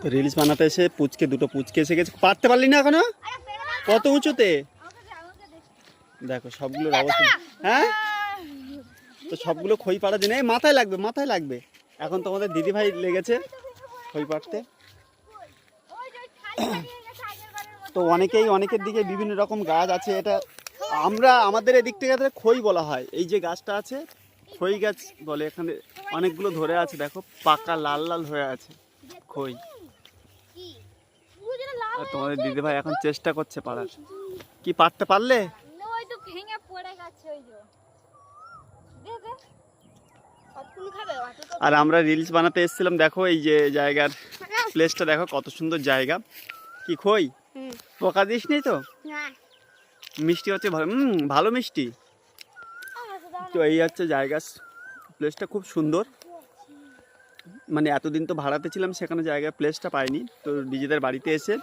তো রিলস বানাতে এসে পুচকে দুটো পুচকে এসে গেছে। পারতে পারলি না এখনও? কত উঁচুতে? দেখো সবগুলোর অবস্থা। হ্যাঁ? তো সবগুলো খই পাড়া দিনে মাথায় লাগবে মাথায় লাগবে। এখন তোমাদের দিদি ভাই লেগেছে খই পাড়তে। তো অনেকেই অনেকের দিকে বিভিন্ন রকম গাছ আছে। এটা আমরা আমাদের এদিক থেকে খই বলা হয়। এই যে গাছটা আছে খই গাছ বলে এখানে অনেকগুলো ধরে আছে। দেখো পাকা লাল লাল হয়ে আছে খই। আর তোমাদের দিদি ভাই এখন চেষ্টা করছে পাড়ার। কি পারতে পারলে? ওই তো ভেঙে পড়ে গেছে ওই যে। দে দে। কতক্ষণ খাবে অত তো আর আমরা রিলস বানাতে এসেছিলাম দেখো এই যে জায়গার প্লেসটা দেখো কত সুন্দর জায়গা। কি খই? পোকা দিস নি। তো মিষ্টি হচ্ছে ভালো হুম ভালো মিষ্টি। তো এই হচ্ছে জায়গা প্লেসটা খুব সুন্দর। মানে এতদিন তো ভাড়াতে ছিলাম সেখানে জায়গা প্লেসটা পাইনি। তো নিজেদের বাড়িতে এসে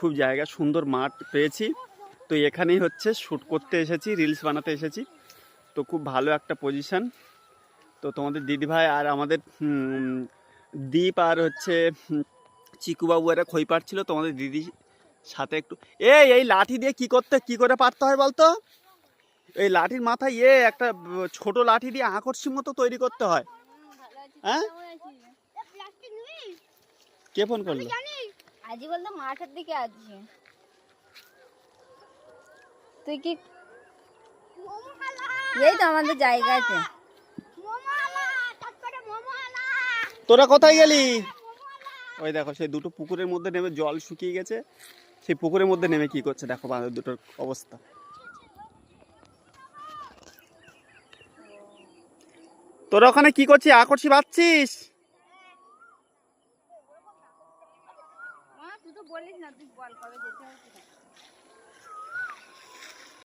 খুব জায়গা, সুন্দর মাঠ পেয়েছি। তো এখানেই হচ্ছে শ্যুট করতে এসেছি, রিলস বানাতে এসেছি। তো খুব ভালো একটা পজিশন তো তোমাদের দিদিভাই আর আমাদের দ্বীপ আর হচ্ছে চিকুবাবু এরা খই পাড়ছিল। তোমাদের দিদি সাথে একটু, এই এই লাঠি দিয়ে কি করতে, কি করে পারতে হয় বলতো? এই লাঠির মাথায় ইয়ে একটা ছোট লাঠি দিয়ে আকর্ষণ মতো তৈরি করতে হয়। হ্যাঁ? কে ফোন করল? আজি বলতো মাঠের দিকে আছি তুই কি এই তো আমাদের জায়গাতে। তোরা কোথায় গেলি? ওই দেখো সেই দুটো পুকুরের মধ্যে নেমে জল শুকিয়ে গেছে। সেই পুকুরের মধ্যে নেমে কি করছে? দেখো বাঁধর দুটোর অবস্থা। তোরা ওখানে কি করছিস? আকর্ষি পাচ্ছিস তো বলিস না তুই বল কবে যেতে হবে